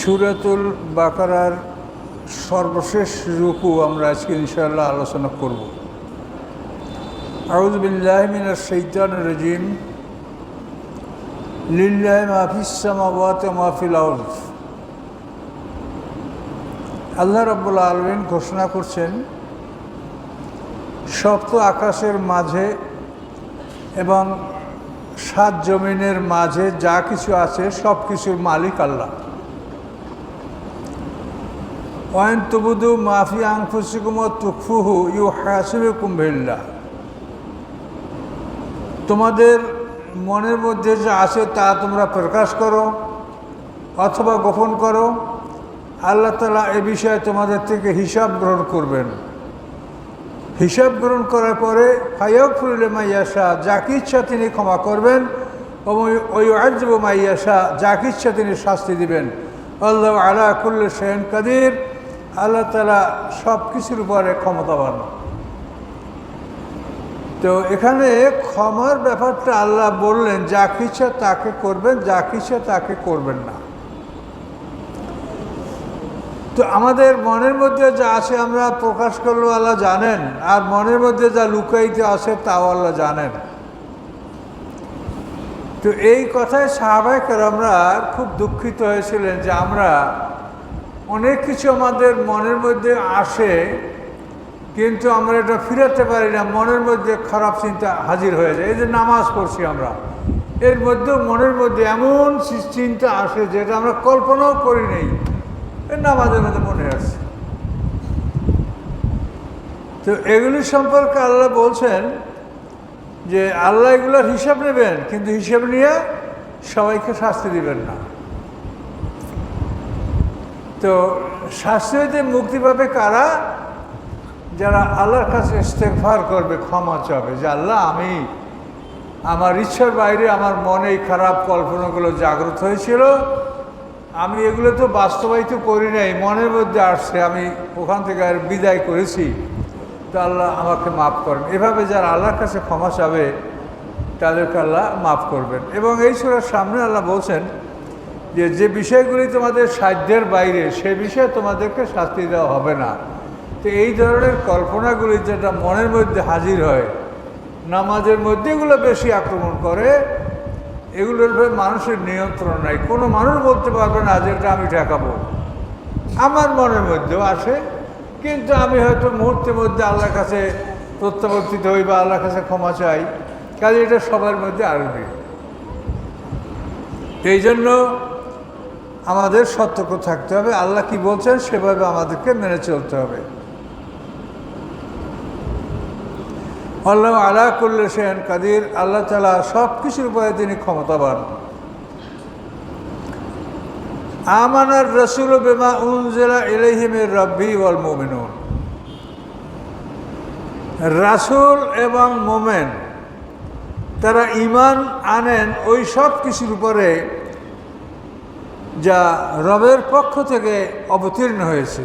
সুরাতুল বাকারার সর্বশেষ রুকু আমরা আজকে ইনশাআল্লাহ আলোচনা করব। আউজবিল্লাহ মিনার শৈতান রাজিম। লিল্লাহ মাহফিস সামাওয়াত মাহফিল আউজ আল্লাহ রব্বুল আলমিন ঘোষণা করছেন, সপ্ত আকাশের মাঝে এবং সাত জমিনের মাঝে যা কিছু আছে সব কিছুর মালিক আল্লাহ। ওয়াইন মাফি আংফুসিকুম ইউ হাসিবে কুম্ভিল্লা তোমাদের মনের মধ্যে যা আছে তা তোমরা প্রকাশ করো অথবা গোপন করো। আল্লাহ তালা এ বিষয়ে তোমাদের থেকে হিসাব গ্রহণ করবেন। হিসাব গ্রহণ করার পরে ফাইয়ক ফুরুলে মাইয়াশা যাকে ইচ্ছা তিনি ক্ষমা করবেন। এবং ওই আজব মাইয়াশা যাকে ইচ্ছা তিনি শাস্তি দিবেন। আল্লাহ আলা কুল্ল সেন কাদির। আল্লাহ তালা সব কিছুর উপরে ক্ষমতাবান তো এখানে ক্ষমার ব্যাপারটা আল্লাহ বললেন, যা কিছু তাকে করবেন, যা কিছু তাকে করবেন না। তো আমাদের মনের মধ্যে যা আছে আমরা প্রকাশ করলেও আল্লাহ জানেন, আর মনের মধ্যে যা লুকাইতে আছে তাও আল্লাহ জানেন। তো এই কথায় সাহাবাহিকের আমরা খুব দুঃখিত হয়েছিলেন যে আমরা অনেক কিছু আমাদের মনের মধ্যে আসে, কিন্তু আমরা এটা ফিরাতে পারি না, মনের মধ্যে খারাপ চিন্তা হাজির হয়ে যায়। এই যে নামাজ পড়ছি আমরা, এর মধ্যেও মনের মধ্যে এমন চিন্তা আসে যেটা আমরা কল্পনাও করি নেই। নামাজের মধ্যে মনে আসছে তো এগুলি সম্পর্কে আল্লাহ বলছেন যে আল্লাহ এগুলোর হিসাব নেবেন, কিন্তু হিসাব নিয়ে সবাইকে শাস্তি দিবেন না। তো শাস্তি মুক্তি পাবে কারা? যারা আল্লাহর কাছে ইস্তেকভার করবে, ক্ষমা চাবে, যে আল্লাহ, আমি আমার ইচ্ছার বাইরে আমার মনে এই খারাপ কল্পনাগুলো জাগ্রত হয়েছিল। আমি এগুলো তো বাস্তবায়িত করি নাই, মনের মধ্যে আসছে, আমি ওখান থেকে আর বিদায় করেছি। তো আল্লাহ আমাকে মাফ করেন। এভাবে যারা আল্লাহর কাছে ক্ষমা চাবে, তাদেরকে আল্লাহ মাফ করবেন। এবং এই সুরার সামনে আল্লাহ বলছেন যে যে বিষয়গুলি তোমাদের সাধ্যের বাইরে, সে বিষয়ে তোমাদেরকে শাস্তি দেওয়া হবে না। তো এই ধরনের কল্পনাগুলি যেটা মনের মধ্যে হাজির হয়, নামাজের মধ্যে এগুলো বেশি আক্রমণ করে, এগুলোর উপরে মানুষের নিয়ন্ত্রণ নাই। কোনো মানুষ বলতে পারবে না যেটা আমি ঠেকাবো। আমার মনের মধ্যেও আসে, কিন্তু আমি হয়তো মুহূর্তের মধ্যে আল্লাহর কাছে প্রত্যাবর্তিত হই বা আল্লাহর কাছে ক্ষমা চাই, কাজে এটা সবার মধ্যে আসবে। এই জন্য আমাদের সতর্ক থাকতে হবে। আল্লাহ কি বলছেন? সেভাবে আমাদেরকে মেনে চলতে হবে। আল্লাহ আলা করলে সেন কাদির। আল্লাহ তালা সব কিছুর উপরে তিনি ক্ষমতাবান। আমানার রসুল বেমা উনজেলা এলহিমের রব্বি ওয়াল মোমিনুন। রাসুল এবং মোমেন, তারা ইমান আনেন ওই সব কিছুর উপরে যা রবের পক্ষ থেকে অবতীর্ণ হয়েছে।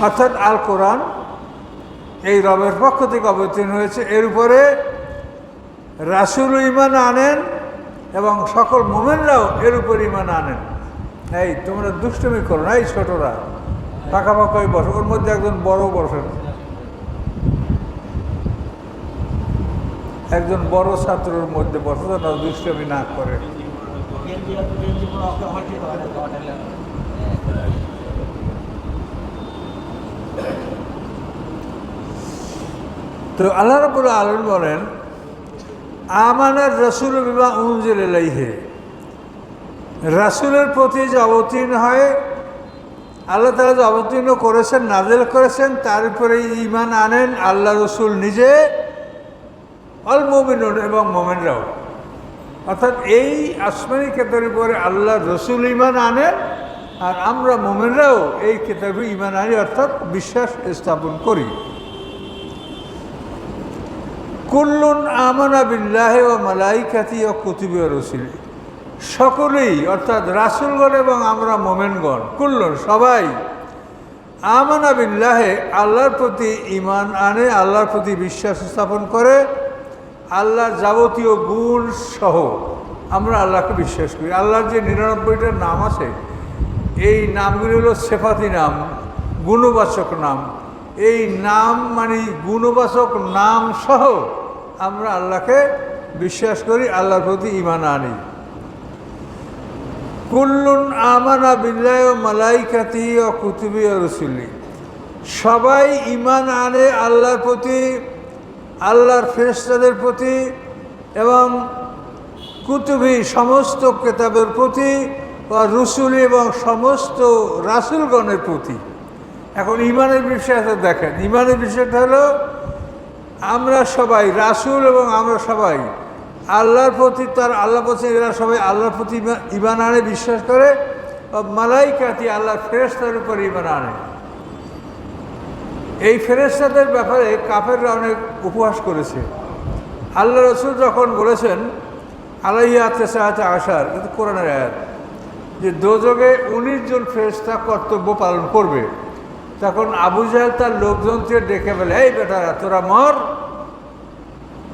অর্থাৎ আল কোরআন এই রবের পক্ষ থেকে অবতীর্ণ হয়েছে। এর উপরে রাসুল ইমান আনেন এবং সকল মোমেনরাও এর উপর ইমান আনেন। এই, তোমরা দুষ্টমি করো না, এই ছোটরা। পাকা পাকাই বসো। ওর মধ্যে একজন বড় বসেন। একজন বড় ছাত্রর মধ্যে বসে না দুষ্টমি না করে। তো আল্লাহ রবুল আলম বলেন আমানের রসুল বিবাহ উনজিল এলাইহে রাসুলের প্রতি যে অবতীর্ণ হয়, আল্লাহ তালা যে অবতীর্ণ করেছেন নাজেল করেছেন, তার উপরে ইমান আনেন আল্লাহ রসুল নিজে, অল মোমিনুন এবং মোমেনরাও। অর্থাৎ এই আসমানি কেতার উপরে আল্লাহ রসুল ইমান আনেন আর আমরা মোমেনরাও এই কেতাবে ইমান আনি, অর্থাৎ বিশ্বাস স্থাপন করি। কুল্লুন আমানা বিল্লাহে ও মালাইকাতি ও কুতুবি ও রসুল। সকলেই, অর্থাৎ রাসুলগণ এবং আমরা মোমেনগণ, কুল্লুন সবাই আমানা বিল্লাহে, আল্লাহর প্রতি ইমান আনে, আল্লাহর প্রতি বিশ্বাস স্থাপন করে। আল্লাহর যাবতীয় গুণ সহ আমরা আল্লাহকে বিশ্বাস করি। আল্লাহর যে নিরানব্বইটা নাম আছে, এই নামগুলি হলো সেফাতি নাম, গুণবাচক নাম। এই নাম মানে গুণবাচক নাম সহ আমরা আল্লাহকে বিশ্বাস করি, আল্লাহর প্রতি ইমান আনি। কুল্লুন আমানা বিল্লাহ মালাইকাতি ও কুতুবি ও রসুলি। সবাই ইমান আনে আল্লাহর প্রতি আল্লাহর ফেরেস্তাদের প্রতি এবং কুতুবি সমস্ত কেতাবের প্রতি বা রসুলি এবং সমস্ত রাসুলগণের প্রতি। এখন ইমানের বিষয়টা দেখেন। ইমানের বিষয়টা হলো, আমরা সবাই রাসুল এবং আমরা সবাই আল্লাহর প্রতি তার আল্লাহ প্রতি এরা সবাই আল্লাহর প্রতি ইমা- ইমান আনে, বিশ্বাস করে মালাইকাতি আল্লাহর ফেরেস্তার উপর ইমান আনে। এই ফেরেস্তাদের ব্যাপারে কাফেররা অনেক উপহাস করেছে। আল্লাহ রসুল যখন বলেছেন আলাইয়া তেসাহাতে আসার কিন্তু কোরআনের আয়াত যে দোজগে উনিশ জন ফেরেস্তা কর্তব্য পালন করবে তখন আবু জাহেল তার লোকজনকে ডেকে বলে এই বেটারা তোরা মর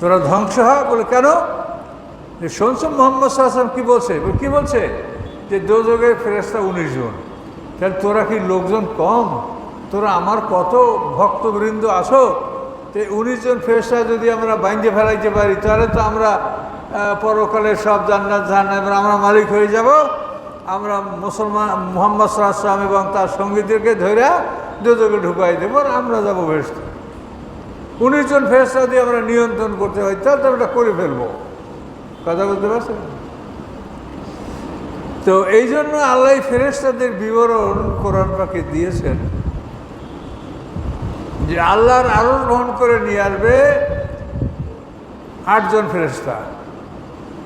তোরা ধ্বংস হ। বলে কেন? যে শুনছো মোহাম্মদ সাল্লাম কি বলছে? বলে, কি বলছে? যে দোজগের ফেরেস্তা উনিশ জন। তাহলে তোরা কি লোকজন কম? তোরা আমার কত ভক্তবৃন্দ আসো তো উনিশ জন ফেরেস্তা যদি আমরা বাইন্দে ফেলাইতে পারি তাহলে তো আমরা আহ, পরকালে সব জান্নাত জাহান্নাম আমরা মালিক হয়ে যাব। আমরা মুসলমান মোহাম্মদ সাল্লাম এবং তার সঙ্গীদেরকে ধরে দোজগে ঢুকাই দেবো আর আমরা যাব ভেস্ত উনিশ জন ফেরেস্তা দিয়ে আমরা নিয়ন্ত্রণ করতে হয় তাহলে তো আমরা করে ফেলব। কথা বলতে পারছেন? তো এই জন্য আল্লাহ ফেরেস্তাদের বিবরণ কোরআন পাকে দিয়েছেন। যে আল্লাহর আরও গ্রহণ করে নিয়ে আসবে আটজন ফেরেস্তা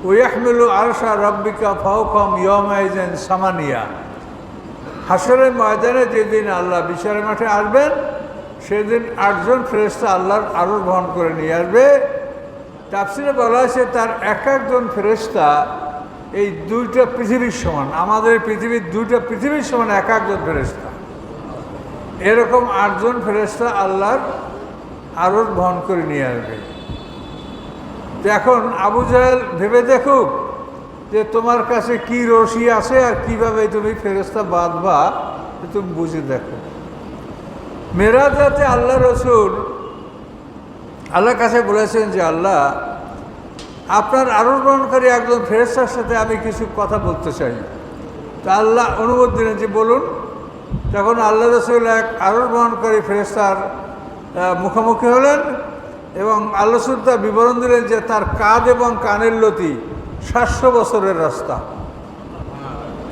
ওয়াহমিলু আরশা রব্বিকা ফাউকম ইয়মাইজেন সামানিয়া। হাসরের ময়দানে যেদিন আল্লাহ বিচারের মাঠে আসবেন, সেদিন আটজন ফেরেস্তা আল্লাহর আরও গ্রহণ করে নিয়ে আসবে। তাফসিরে বলা হয়েছে, তার এক একজন ফেরেস্তা এই দুইটা পৃথিবীর সমান, আমাদের পৃথিবীর দুইটা পৃথিবীর সমান এক একজন ফেরেস্তা এরকম আটজন ফেরেস্তা আল্লাহর আরও বহন করে নিয়ে আসবে। তো এখন আবু জাহেল ভেবে দেখুক যে তোমার কাছে কি রশি আছে আর কীভাবে তুমি ফেরেস্তা বাঁধবা তুমি বুঝে দেখো। মেরাজাতে আল্লাহ রসুল আল্লাহর কাছে বলেছেন যে, আল্লাহ, আপনার আরোহণকারী একজন ফেরেস্তার সাথে আমি কিছু কথা বলতে চাই। তা আল্লাহ অনুমতি দিলেন যে, বলুন তখন আল্লাহ রসুল এক আরোহণকারী ফেরেস্তার আহ, মুখোমুখি হলেন এবং আল্লাহ রসুল তার বিবরণ দিলেন যে তার কাঁধ এবং কানের লতি সাতশো বছরের রাস্তা।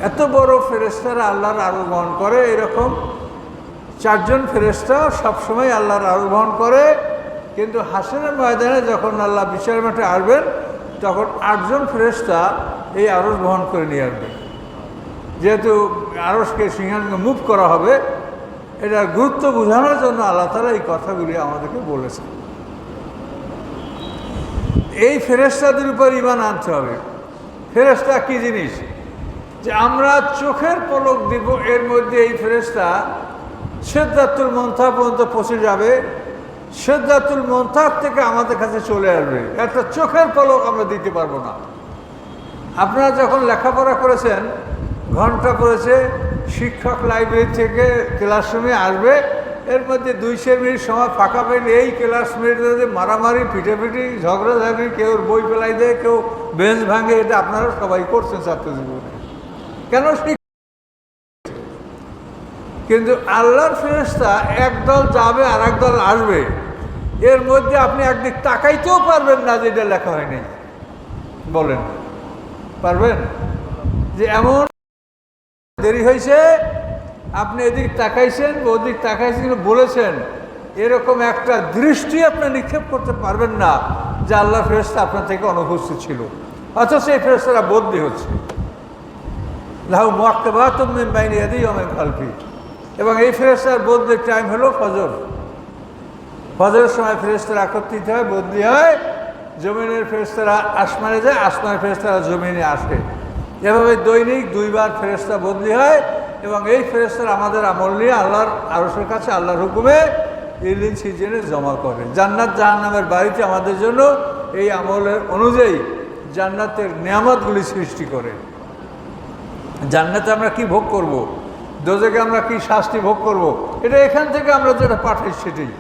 এত বড় ফেরেস্তারা আল্লাহর আরোহণ করে এরকম। চারজন ফেরেস্তা সবসময় আল্লাহর আরও বহন করে কিন্তু হাসনের ময়দানে যখন আল্লাহ বিচার মাঠে আসবেন তখন আটজন ফেরেস্তা এই আরস বহন করে নিয়ে আসবে যেহেতু আরসকে সিংহাসনকে মুভ করা হবে এটার গুরুত্ব বোঝানোর জন্য আল্লাহ তালা এই কথাগুলি আমাদেরকে বলেছেন। এই ফেরেস্তাদের উপর ইমান আনতে হবে। ফেরেস্তা কি জিনিস? যে আমরা চোখের পলক দিব, এর মধ্যে এই ফেরেস্তা সেদ্ধাতুল মন্থা পর্যন্ত পৌঁছে যাবে, সেদ্ধাতুল মন্থার থেকে আমাদের কাছে চলে আসবে। একটা চোখের পলক আমরা দিতে পারব না। আপনারা যখন লেখাপড়া করেছেন ঘণ্টা পড়েছে, শিক্ষক লাইব্রেরি থেকে ক্লাসরুমে আসবে। এর মধ্যে দুইশো মিনিট সময় ফাঁকা পেলে এই ক্লাসমেটে যদি মারামারি পিটাপিটি ঝগড়াঝাগড়ি কেউ বই পেলাই দেয়, কেউ বেঞ্চ ভাঙে, এটা আপনারা সবাই করছেন ছাত্র জীবনে কেন কিন্তু আল্লাহর ফেরেস্তা একদল যাবে আর একদল আসবে। এর মধ্যে আপনি একদিক তাকাইতেও পারবেন না যে এটা লেখা হয়নি। বলেন। পারবেন? যে এমন দেরি হয়েছে, আপনি এদিক তাকাইছেন ওদিক তাকাইছেন, কিন্তু বলেছেন, এরকম একটা দৃষ্টি আপনি নিক্ষেপ করতে পারবেন না, যে আল্লাহ ফেরেস্তা আপনার থেকে অনুপস্থিত ছিল। অথচ এই ফেরেস্তারা বদলি হচ্ছে। লাহু মোয়াক্কেবাতুম মিন বাইনি ইয়াদিহি ওয়া মিন খালফি। এবং এই ফেরেস্তার বদলির টাইম হলো ফজর। ফজরের সময় ফেরেস্তারা একত্রিত হয় বদলি হয়, জমিনের ফেরেস্তারা আসমানে যায়, আসমানের ফেরেস্তারা জমিনে আসে। এভাবে দৈনিক দুইবার ফেরেস্তা বদলি হয় এবং এই ফেরেস্তারা আমাদের আমল নিয়ে আল্লাহর আরসের কাছে আল্লাহর হুকুমে ইলিন সিজনে জমা করে। জান্নাত জাহান্নামের বাড়িতে আমাদের জন্য এই আমলের অনুযায়ী জান্নাতের নিয়ামতগুলি সৃষ্টি করে। জান্নাতে আমরা কি ভোগ করব? দোজকে আমরা কি শাস্তি ভোগ করব। এটা এখান থেকে আমরা যেটা পাঠাই সেটাই।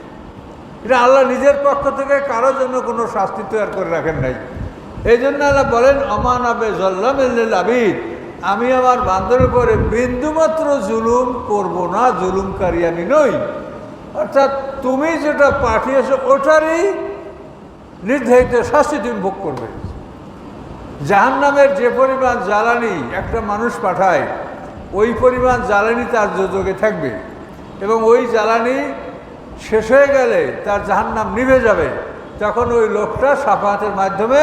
এটা আল্লাহ নিজের পক্ষ থেকে কারোর জন্য কোনো শাস্তি তৈরি করে রাখেন নাই। এই জন্য আল্লাহ বলেন, অমান আবে জল্লাম আবিদ। আমি আমার বান্ধবের উপরে বিন্দুমাত্র জুলুম করব না, জুলুমকারী আমি নই। অর্থাৎ তুমি যেটা পাঠিয়েছো, ওটারই নির্ধারিত শাস্তি তুমি ভোগ করবে। জাহান নামের যে পরিমাণ জ্বালানি একটা মানুষ পাঠায়, ওই পরিমাণ জ্বালানি তার যোজকে থাকবে এবং ওই জ্বালানি শেষ হয়ে গেলে তার জাহান্নাম নিভে যাবে। তখন ওই লোকটা সাফাহাতের মাধ্যমে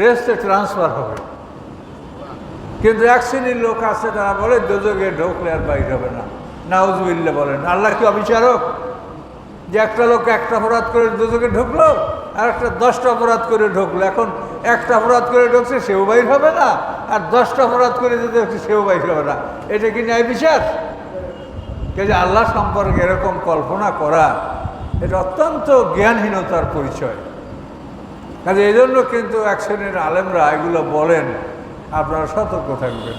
ব্রেস্টে ট্রান্সফার হবে। কিন্তু এক শ্রেণির লোক আছে, তারা বলে দোজকে ঢোকলে আর বাইর হবে না। নাউজবিল্লা বলেন আল্লাহ কি অবিচারক? যে একটা লোক একটা অপরাধ করে দুজকে ঢুকলো, আর একটা দশটা অপরাধ করে ঢুকলো। এখন একটা অপরাধ করে ঢুকছে, সেও বাইর হবে না, আর দশটা অপরাধ করে যদি ঢুকছে, সেও বাইর হবে না। এটা কি ন্যায় বিচার? যে আল্লাহ সম্পর্কে এরকম কল্পনা করা, এটা অত্যন্ত জ্ঞানহীনতার পরিচয়। কাজে এই জন্য কিন্তু এক শ্রেণির আলেমরা এগুলো বলেন, আপনারা সতর্ক থাকবেন।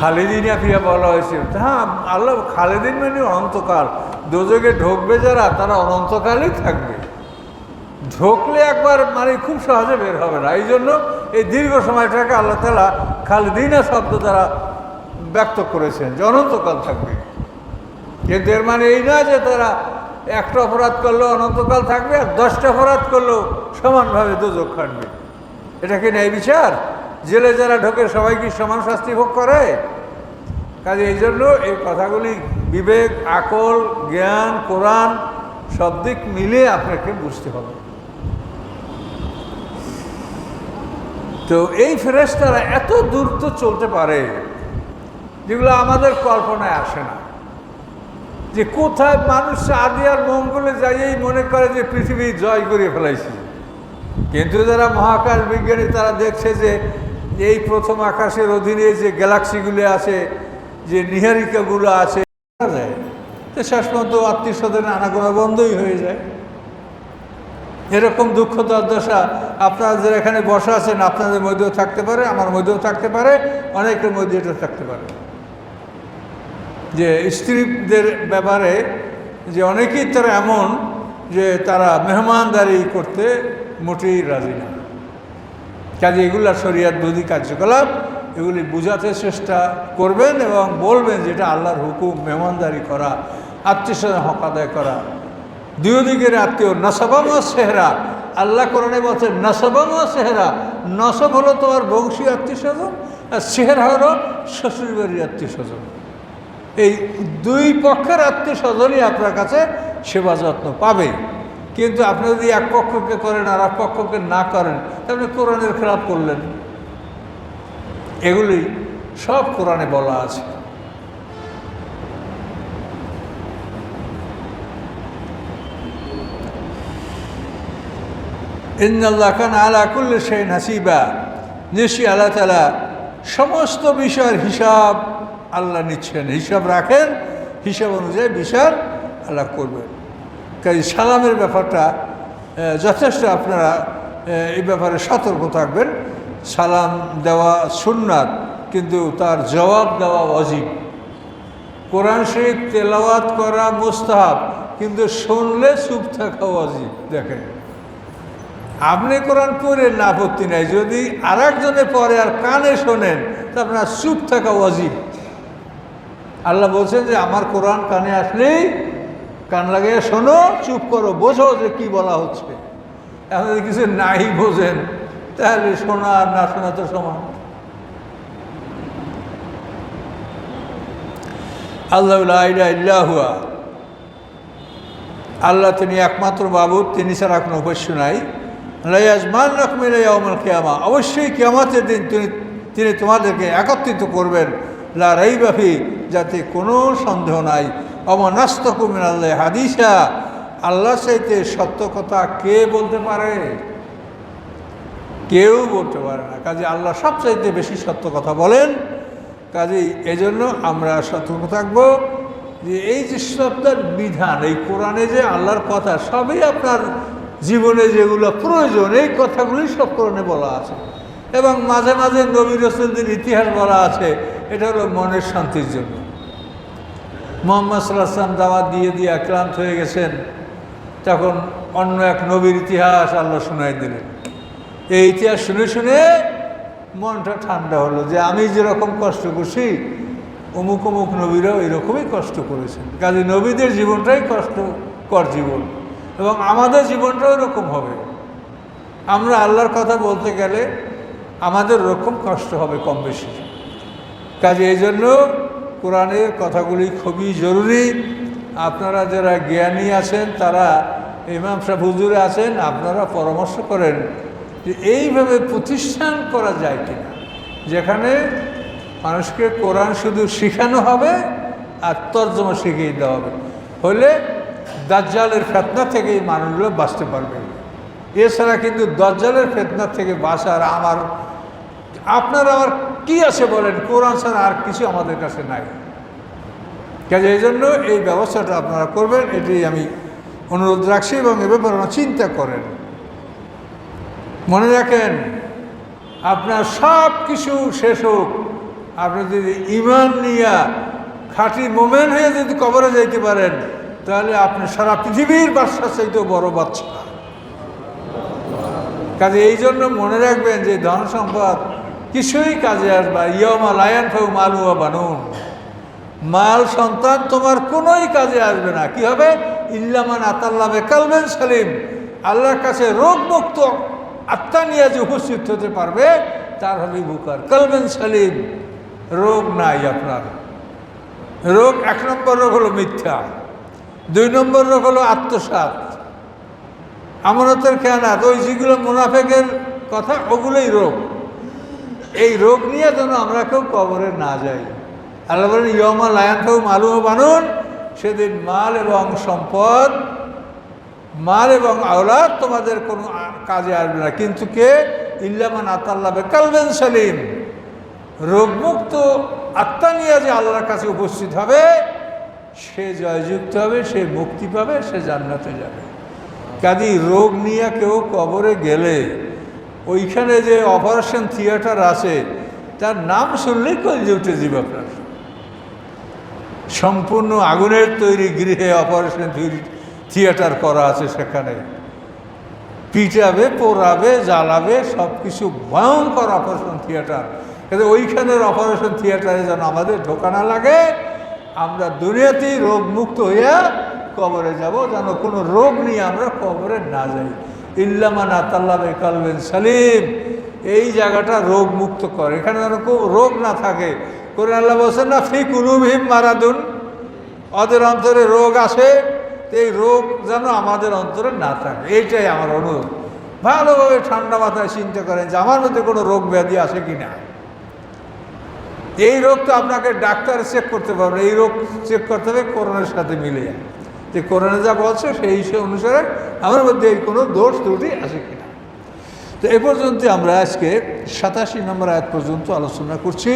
খালিদিনিয়া ফিয়া বলা হয়েছে। হ্যাঁ আল্লাহ খালিদিন মানে অনন্তকাল দোজকে ঢুকবে যারা, তারা অনন্তকালই থাকবে। ঢুকলে একবার মানে খুব সহজে বের হবে না। এই জন্য এই দীর্ঘ সময়টাকে আল্লাহ তালা খালিদিনা শব্দ দ্বারা ব্যক্ত করেছেন যে অনন্তকাল থাকবে। কিন্তু এর মানে এই না যে তারা একটা অপরাধ করলেও অনন্তকাল থাকবে, আর দশটা অপরাধ করলেও সমানভাবে দুযোগ খাটবে। এটা কি ন্যায় বিচার? জেলে যারা ঢোকে, সবাই কি সমান শাস্তি ভোগ করে? কাজে এই জন্য এই কথাগুলি বিবেক, আকল, জ্ঞান, কোরআন সব দিক মিলে আপনাকে বুঝতে হবে। তো এই ফেরেস্তারা এত দ্রুত চলতে পারে, যেগুলো আমাদের কল্পনায় আসে না। যে কোথায় মানুষ আদি আর মঙ্গলে যাইয়েই মনে করে যে পৃথিবী জয় করে ফেলাইছে। কিন্তু যারা মহাকাশ বিজ্ঞানী তারা দেখছে যে এই প্রথম আকাশের অধীনে যে গ্যালাক্সিগুলো আছে, যে নিহারিকাগুলো আছে তো শেষ পর্যন্ত আত্মীয় স্বজনের আনাগোনা বন্ধই হয়ে যায়। এরকম দুঃখ দশা আপনারা যারা এখানে বসা আছেন, আপনাদের মধ্যেও থাকতে পারে, আমার মধ্যেও থাকতে পারে, অনেকের মধ্যে এটা থাকতে পারে। যে স্ত্রীদের ব্যাপারে যে অনেকেই তারা এমন যে তারা মেহমানদারি করতে মোটেই রাজি না। কাজে এগুলা শরিয়াত বিরোধী কার্যকলাপ, এগুলি বুঝাতে চেষ্টা করবেন এবং বলবেন যেটা আল্লাহর হুকুম, মেহমানদারি করা আত্মীয় হক আদায় করা। দুই দিকের আত্মীয় নসবাম সেহরা আল্লাহ কোরআনে বলছেন নসবাম সেহরা নসব হলো তোমার বংশী আত্মীয় স্বজন আর সেহরা হলো শ্বশুরবাড়ির আত্মীয় স্বজন এই দুই পক্ষের আত্মীয় স্বজনই আপনার কাছে সেবা যত্ন পাবে। কিন্তু আপনি যদি এক পক্ষকে করেন আর এক পক্ষকে না করেন, তাহলে কোরআনের খেলাপ করলেন। এগুলি সব কোরআনে বলা আছে। ইন্নাল্লাহ খান আলা হাসিবা। নিশ্চয়ই আল্লাহ তালা সমস্ত বিষয়ের হিসাব আল্লাহ নিচ্ছেন। হিসাব রাখেন, হিসাব অনুযায়ী বিচার আল্লাহ করবেন। কাজে সালামের ব্যাপারটা যথেষ্ট আপনারা এই ব্যাপারে সতর্ক থাকবেন। সালাম দেওয়া সুন্নাত, কিন্তু তার জবাব দেওয়া অজীব। কোরআন শরীফ তেলাওয়াত করা মোস্তাহাব, কিন্তু শুনলে চুপ থাকা অজীব, দেখেন। আপনি কোরআন পড়ে না আপত্তি নাই। যদি আর একজনের পরে আর কানে শোনেন, তা আপনার চুপ থাকা অজীব। আল্লাহ বলছেন যে, আমার কোরআন কানে আসলেই কান লাগিয়ে শোনো, চুপ করো, বোঝো যে কি বলা হচ্ছে। এখন কিছু নাই বোঝেন, তাহলে শোনা আর না শোনা তো সমান। আল্লাহ ইল্লাহুয়া আল্লাহ তিনি একমাত্র বাবুদ তিনি ছাড়া কোনো অবশ্য নাই। লাইয়াজমান অমল কেয়ামা। অবশ্যই কেয়ামাতের দিন তিনি তিনি তোমাদেরকে একত্রিত করবেন। লা রাইবাফি যাতে কোনো সন্দেহ নাই। অমনাস্ত কুমিন আল্লাহ হাদিসা। আল্লাহ চাইতে সত্য কথা কে বলতে পারে? কেউ বলতে পারে না। কাজে আল্লাহ সবচাইতে বেশি সত্য কথা বলেন। কাজেই এজন্য আমরা সতর্ক থাকব যে এই যে সত্যের বিধান, এই কোরআনে যে আল্লাহর কথা, সবই আপনার জীবনে যেগুলো প্রয়োজন, এই কথাগুলি সব কোরআনে বলা আছে। এবং মাঝে মাঝে নবী রসুলদের ইতিহাস বলা আছে। এটা হলো মনের শান্তির জন্য। মোহাম্মদ সাল্লাহাম দাওয়াত দিয়ে দিয়ে আক্রান্ত হয়ে গেছেন, তখন অন্য এক নবীর ইতিহাস আল্লাহ শোনাই দিলেন। এই ইতিহাস শুনে শুনে মনটা ঠান্ডা হলো যে আমি যেরকম কষ্ট করছি, অমুক অমুক নবীরাও এরকমই কষ্ট করেছেন। কাজে নবীদের জীবনটাই কষ্টকর জীবন এবং আমাদের জীবনটাও এরকম হবে। আমরা আল্লাহর কথা বলতে গেলে আমাদের ওরকম কষ্ট হবে কম বেশি। কাজে এই জন্য কোরআনের কথাগুলি খুবই জরুরি। আপনারা যারা জ্ঞানী আছেন, তারা ইমাম সাহেব হুজুরে আছেন, আপনারা পরামর্শ করেন যে এইভাবে প্রতিষ্ঠান করা যায় কিনা। যেখানে মানুষকে কোরআন শুধু শেখানো হবে আর তর্জমা শিখিয়ে দেওয়া হবে। হলে দাজ্জালের ফেতনা থেকে এই মানুষগুলো বাঁচতে পারবে। এছাড়া কিন্তু দজ্জালের ফেতনা থেকে বাঁচার আমার, আপনার আমার কি আছে বলেন? কোরআন ছাড়া আর কিছু আমাদের কাছে নাই। কাজে এই জন্য এই ব্যবস্থাটা আপনারা করবেন, এটি আমি অনুরোধ রাখছি এবং এ ব্যাপারে চিন্তা করেন। মনে রাখেন, আপনার সব কিছু শেষ হোক। আপনি যদি ইমান নিয়া খাঁটি মোমেন হয়ে যদি কবরে যাইতে পারেন, তাহলে আপনি সারা পৃথিবীর বাচ্চা চাইতেও বড় বাচ্চা কাজে এই জন্য মনে রাখবেন যে ধন সম্পদ কিছুই কাজে আসবা ইয়মা লায়ন ফেউ মালুয়া বানুন। মাল সন্তান তোমার কোনোই কাজে আসবে না। কি হবে? ইল্লামান আতাল্লামে কালবেন সালিম। আল্লাহর কাছে রোগমুক্ত আত্মা নিয়ে যে উপস্থিত হতে পারবে, তার হবে বুকার। কালবেন সালিম। রোগ নাই আপনার। রোগ এক নম্বর রোগ হলো মিথ্যা। দুই নম্বর রোগ হলো আত্মসাত আমানতের খেয়ানাত। ওই যেগুলো মুনাফেকের কথা, ওগুলোই রোগ। এই রোগ নিয়ে যেন আমরা কেউ কবরে না যাই। আল্লাহ বলেন ইয়মা লায়ান কেউ মালুম বানুন। সেদিন মাল এবং সম্পদ, মাল এবং আওলাদ তোমাদের কোনো কাজে আসবে না। কিন্তু কে? ইল্লামান আতাল্লাবে কালবেন সালিম। রোগমুক্ত আত্মা নিয়ে যে আল্লাহর কাছে উপস্থিত হবে, সে জয়যুক্ত হবে, সে মুক্তি পাবে, সে জান্নাতে যাবে। কাজী রোগ নিয়ে কেউ কবরে গেলে ওইখানে যে অপারেশন থিয়েটার আছে, তার নাম শুনলেই কলজে উঠে যাবে আপনার। সম্পূর্ণ আগুনের তৈরি গৃহে অপারেশন থিয়েটার করা আছে সেখানে। পিটাবে, পোড়াবে, জ্বালাবে সব কিছু ভয়ঙ্কর অপারেশন থিয়েটার। কিন্তু ওইখানের অপারেশন থিয়েটারে যেন আমাদের ঢোকা না লাগে, আমরা দুনিয়াতেই রোগমুক্ত হইয়া কবরে যাব, যেন কোনো রোগ নিয়ে আমরা কবরে না যাই। ইল্লামান আতাল্লাবে কালবেন সালিম। এই জায়গাটা রোগ মুক্ত করে। এখানে যেন রোগ না থাকে। করে আল্লাহ বলছেন, না, ফি কুলুবহিম মারাদুন। ওদের অন্তরে রোগ আসে এই রোগ যেন আমাদের অন্তরে না থাকে। এইটাই আমার অনুরোধ। ভালোভাবে ঠান্ডা মাথায় চিন্তা করেন যে আমার মধ্যে কোনো রোগ ব্যাধি আছে কি না। এই রোগ তো আপনাকে ডাক্তার চেক করতে পারবে। এই রোগ চেক করতে হবে করোনার সাথে মিলে যায় যে করোনা যা বলছে সেই হিসেবে অনুসারে আমার মধ্যে এই কোনো দোষ ত্রুটি আছে কিনা তো এ পর্যন্ত আমরা আজকে সাতাশি নম্বর আয়াত পর্যন্ত আলোচনা করছি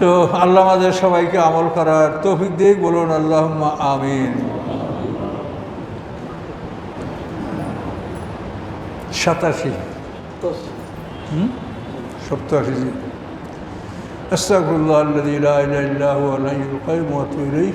তো আল্লাহ আমাদের সবাইকে আমল করার তৌফিক দিয়ে বলুন আল্লাহ আমিন সাতাশি হুম সপ্তাশি জি أستغفر الله الذي لا إله إلا هو الحي القيوم وأتوب إليه